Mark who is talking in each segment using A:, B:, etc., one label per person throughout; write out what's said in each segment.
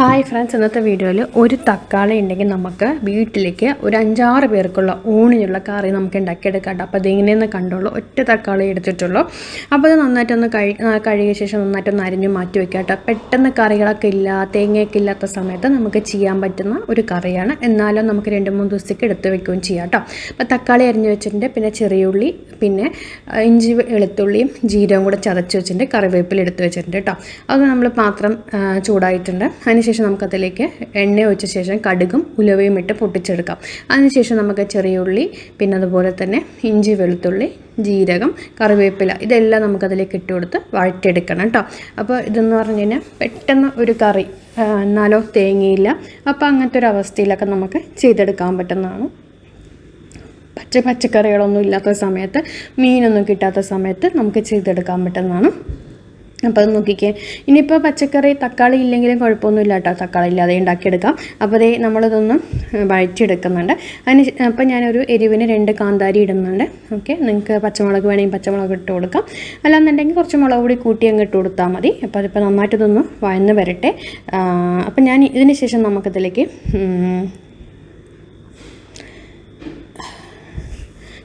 A: Hi friends ഇന്നത്തെ വീഡിയോയിൽ ഒരു തക്കാളി ഉണ്ടെങ്കിൽ നമുക്ക് വീട്ടിലേക്ക് ഒരു അഞ്ചാറ് പേർക്കുള്ള ഊണിനുള്ള കറി നമുക്ക് ഉണ്ടാക്കിയെടുക്കാം അപ്പോൾ അതിങ്ങനെയൊന്ന് കണ്ടോളൂ. ഒറ്റ തക്കാളി എടുത്തിട്ടുള്ളൂ. അപ്പോൾ അത് നന്നായിട്ടൊന്ന് കഴി കഴുകിയ ശേഷം നന്നായിട്ടൊന്ന് അരിഞ്ഞ് മാറ്റി വയ്ക്കുക കേട്ടോ. പെട്ടെന്ന് കറികളൊക്കെ ഇല്ല തേങ്ങയൊക്കെ ഇല്ലാത്ത സമയത്ത് നമുക്ക് ചെയ്യാൻ പറ്റുന്ന ഒരു കറിയാണ്. എന്നാലും നമുക്ക് രണ്ട് മൂന്ന് ദിവസത്തേക്ക് എടുത്ത് വെക്കുകയും ചെയ്യാം കേട്ടോ. അപ്പോൾ തക്കാളി അരിഞ്ഞ് വെച്ചിട്ടുണ്ട്. പിന്നെ ചെറിയ ഉള്ളി പിന്നെ ഇഞ്ചി വെളുത്തുള്ളിയും ജീരകവും കൂടെ ചതച്ച് വെച്ചിട്ടുണ്ട്. കറിവേപ്പില എടുത്ത് വെച്ചിട്ടുണ്ട് കേട്ടോ. അത് നമ്മൾ പാത്രം ചൂടായിട്ടുണ്ട്. ചൂടായിട്ടുണ്ട് അതിനുശേഷം നമുക്കതിലേക്ക് എണ്ണ ഒഴിച്ച ശേഷം കടുകും ഉലവയും ഇട്ട് പൊട്ടിച്ചെടുക്കാം. അതിനുശേഷം നമുക്ക് ചെറിയുള്ളി പിന്നെ അതുപോലെ തന്നെ ഇഞ്ചി വെളുത്തുള്ളി ജീരകം കറിവേപ്പില ഇതെല്ലാം നമുക്കതിലേക്ക് ഇട്ട് കൊടുത്ത് വഴറ്റിയെടുക്കണം കേട്ടോ അപ്പോൾ ഇതെന്ന് പറഞ്ഞു കഴിഞ്ഞാൽ പെട്ടെന്ന് ഒരു കറി എന്നാലോ തേങ്ങയില്ല. അപ്പോൾ അങ്ങനത്തെ ഒരു അവസ്ഥയിലൊക്കെ നമുക്ക് ചെയ്തെടുക്കാൻ പറ്റുന്നതാണ്. പച്ച പച്ചക്കറികളൊന്നും ഇല്ലാത്ത സമയത്ത് മീനൊന്നും കിട്ടാത്ത സമയത്ത് നമുക്ക് ചെയ്തെടുക്കാൻ പറ്റുന്നതാണ്. അപ്പോൾ അത് നോക്കിക്കേ. ഇനിയിപ്പോൾ പച്ചക്കറി തക്കാളി ഇല്ലെങ്കിലും കുഴപ്പമൊന്നുമില്ല കേട്ടോ. തക്കാളി ഇല്ലാതെ ഉണ്ടാക്കിയെടുക്കാം. അപ്പോൾ അതേ നമ്മളിതൊന്ന് വഴറ്റിയെടുക്കുന്നുണ്ട്. അതിന് അപ്പോൾ ഞാനൊരു എരിവിന് രണ്ട് കാന്താരി ഇടുന്നുണ്ട്. ഓക്കെ നിങ്ങൾക്ക് പച്ചമുളക് വേണമെങ്കിൽ പച്ചമുളക് ഇട്ട് കൊടുക്കാം. അല്ലാന്നുണ്ടെങ്കിൽ കുറച്ച് മുളക് പൊടി കൂട്ടി അങ്ങ് ഇട്ട് കൊടുത്താൽ മതി. അപ്പോൾ അതിപ്പോൾ നന്നായിട്ടിതൊന്ന് വഴന്ന് വരട്ടെ. അപ്പോൾ ഞാൻ ഇതിന് ശേഷം നമുക്കിതിലേക്ക്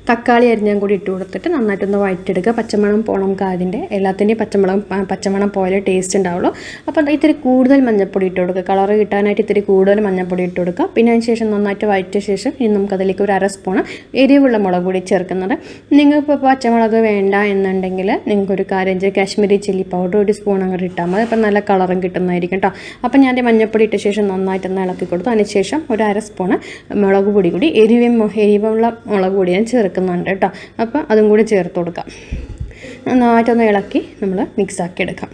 A: തക്കാളി അരിഞ്ഞാൻ കൂടി ഇട്ട് കൊടുത്തിട്ട് നന്നായിട്ടൊന്ന് വയറ്റെടുക്കുക പച്ചമണം പോണം കാതിന്റെ എല്ലാത്തിന്റെയും പച്ചമണം പച്ചമണം പോലെ ടേസ്റ്റ് ഉണ്ടാവുള്ളൂ. അപ്പോൾ ഇത്തിരി കൂടുതൽ മഞ്ഞൾപ്പൊടി ഇട്ട് കൊടുക്കുക. കളർ കിട്ടാനായിട്ട് ഇത്തിരി കൂടുതൽ മഞ്ഞൾപ്പൊടി ഇട്ട് കൊടുക്കുക. പിന്നെ അതിന് ശേഷം നന്നായിട്ട് വഴറ്റിയ ശേഷം ഇനി നമുക്ക് അതിലേക്ക് ഒരു അര സ്പൂണ് എരിവുള്ള മുളക് കൂടി ചേർക്കുന്നത്. നിങ്ങൾക്കിപ്പോൾ പച്ചമുളക് വേണ്ട എന്നുണ്ടെങ്കിൽ നിങ്ങൾക്കൊരു കാര്യം ചെയ്ത് കാശ്മീരി ചില്ലി പൗഡർ ഒരു സ്പൂൺ അങ്ങോട്ട് ഇട്ടാൽ മതി. അപ്പം നല്ല കളറും കിട്ടുന്നതായിരിക്കും കേട്ടോ അപ്പം ഞാൻ മഞ്ഞൾപ്പൊടി ഇട്ട ശേഷം നന്നായിട്ടൊന്ന് ഇളക്കി കൊടുത്തു. അതിന് ശേഷം ഒരു അര സ്പൂണ് മുളക് പൊടി കൂടി. എരിവും എരിവുള്ള മുളക് പൊടി ഞാൻ ചേർക്കുന്നുണ്ട് കേട്ടോ. അപ്പോൾ അതും കൂടി ചേർത്ത് കൊടുക്കാം. നന്നായിട്ടൊന്ന് ഇളക്കി നമ്മൾ മിക്സാക്കി എടുക്കാം.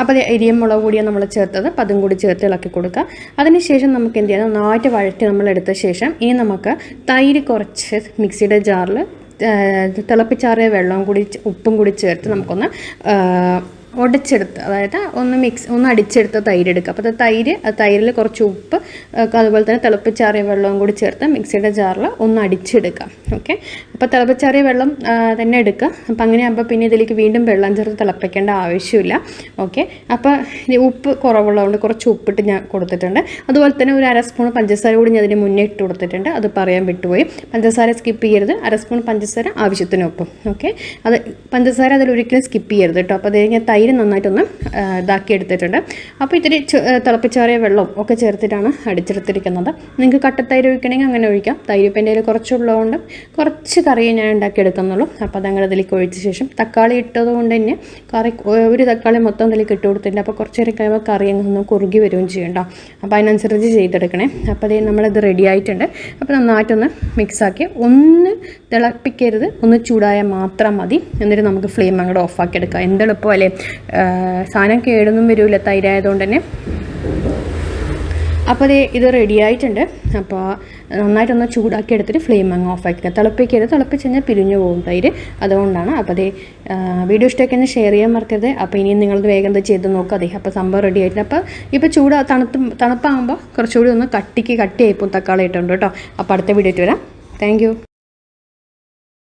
A: അപ്പോൾ എരിയും മുളക് പൊടിയാണ് നമ്മൾ ചേർത്തത്. അപ്പോൾ അതും കൂടി ചേർത്ത് ഇളക്കി കൊടുക്കുക അതിനുശേഷം നമുക്ക് എന്ത് ചെയ്യാം? നന്നായിട്ട് വഴറ്റി നമ്മൾ എടുത്ത ശേഷം ഇനി നമുക്ക് തൈര് കുറച്ച് മിക്സിയുടെ ജാറിൽ തിളപ്പിച്ചാറിയ വെള്ളവും കൂടി ഉപ്പും കൂടി ചേർത്ത് നമുക്കൊന്ന് ഉടച്ചെടുത്ത് അതായത് ഒന്ന് മിക്സ് ഒന്ന് അടിച്ചെടുത്ത തൈര് എടുക്കുക അപ്പോൾ തൈര് ആ തൈരിൽ കുറച്ച് ഉപ്പ് അതുപോലെ തന്നെ തിളപ്പിച്ചാറിയ വെള്ളവും കൂടി ചേർത്ത് മിക്സിയുടെ ജാറിൽ ഒന്ന് അടിച്ചെടുക്കുക. ഓക്കെ അപ്പോൾ തിളപ്പിച്ചാറിയ വെള്ളം തന്നെ എടുക്കുക. അപ്പോൾ അങ്ങനെ ആകുമ്പോൾ പിന്നെ ഇതിലേക്ക് വീണ്ടും വെള്ളം ചേർത്ത് തിളപ്പിക്കേണ്ട ആവശ്യമില്ല. ഓക്കെ അപ്പോൾ ഉപ്പ് കുറവുള്ളതുകൊണ്ട് കുറച്ച് ഉപ്പിട്ട് ഞാൻ കൊടുത്തിട്ടുണ്ട്. അതുപോലെ തന്നെ ഒരു അര സ്പൂൺ പഞ്ചസാര കൂടി ഞാൻ അതിന് മുന്നേ ഇട്ട് കൊടുത്തിട്ടുണ്ട്. അത് പറയാൻ വിട്ടുപോയി. പഞ്ചസാര സ്കിപ്പ് ചെയ്യരുത്. അര സ്പൂൺ പഞ്ചസാര ആവശ്യത്തിനൊപ്പം ഓക്കെ അത് പഞ്ചസാര അതിൽ ഒരിക്കലും സ്കിപ്പ് ചെയ്യരുത് കേട്ടോ. അപ്പോൾ അത് ഞാൻ തൈര് നന്നായിട്ടൊന്ന് ഇതാക്കി എടുത്തിട്ടുണ്ട് അപ്പോൾ ഇത്തിരി തിളപ്പിച്ചാറിയ വെള്ളവും ഒക്കെ ചേർത്തിട്ടാണ് അടിച്ചെടുത്തിരിക്കുന്നത്. നിങ്ങൾക്ക് കട്ടത്തൈര് ഒഴിക്കണമെങ്കിൽ അങ്ങനെ ഒഴിക്കാം. തൈര് ഇപ്പം എന്റെ കുറച്ചുള്ളതുകൊണ്ട് കുറച്ച് കറിയേ ഞാൻ ഉണ്ടാക്കിയെടുക്കുന്നുള്ളൂ. അപ്പോൾ അതങ്ങനെ അതിലേക്ക് ഒഴിച്ച ശേഷം തക്കാളി ഇട്ടതുകൊണ്ട് തന്നെ കറി ഒരു തക്കാളി മൊത്തം അതിലേക്ക് ഇട്ട് കൊടുത്തിട്ടുണ്ട്. അപ്പോൾ കുറച്ച് നേരം കഴിയുമ്പോൾ കറി അങ്ങ് കുറുകി വരികയും ചെയ്യണ്ട അപ്പോൾ അതിനനുസരിച്ച് ചെയ്തെടുക്കണേ. അപ്പോൾ അതേ നമ്മളിത് റെഡി ആയിട്ടുണ്ട്. അപ്പോൾ നന്നായിട്ടൊന്ന് മിക്സാക്കി ഒന്ന് തിളപ്പിക്കരുത്. ഒന്ന് ചൂടായാൽ മാത്രം മതി. എന്നിട്ട് നമുക്ക് ഫ്ലെയിം അങ്ങോട്ട് ഓഫാക്കി എടുക്കാം. എന്തെളുപ്പമല്ലേ? സാധനം കേടൊന്നും വരില്ല തൈരായതുകൊണ്ട് തന്നെ. അപ്പോൾ ദേ ഇത് റെഡി ആയിട്ടുണ്ട്. അപ്പോൾ നന്നായിട്ടൊന്ന് ചൂടാക്കി എടുത്തിട്ട് ഫ്ലെയിം അങ്ങ് ഓഫ് ആക്കുക തിളപ്പിക്കരുത്. തിളപ്പിച്ച് കഴിഞ്ഞാൽ പിരിഞ്ഞു പോകും തൈര്. അതുകൊണ്ടാണ് അപ്പോൾ അതേ വീഡിയോ ഇഷ്ടമൊക്കെ ഷെയർ ചെയ്യാൻ മറക്കരുത്. അപ്പോൾ ഇനിയും നിങ്ങളത് വേഗം ചെയ്ത് നോക്കുക അതെ അപ്പോൾ സംഭവം റെഡി ആയിട്ടുണ്ട്. അപ്പോൾ ഇപ്പോൾ ചൂട് തണുത്ത് തണുപ്പാകുമ്പോൾ കുറച്ചുകൂടി ഒന്ന് കട്ടിക്ക് കട്ടിയായിപ്പോൾ തക്കാളി ഇട്ടുണ്ട് കേട്ടോ. അപ്പോൾ അടുത്ത വീഡിയോ ഇട്ട് വരാം. താങ്ക്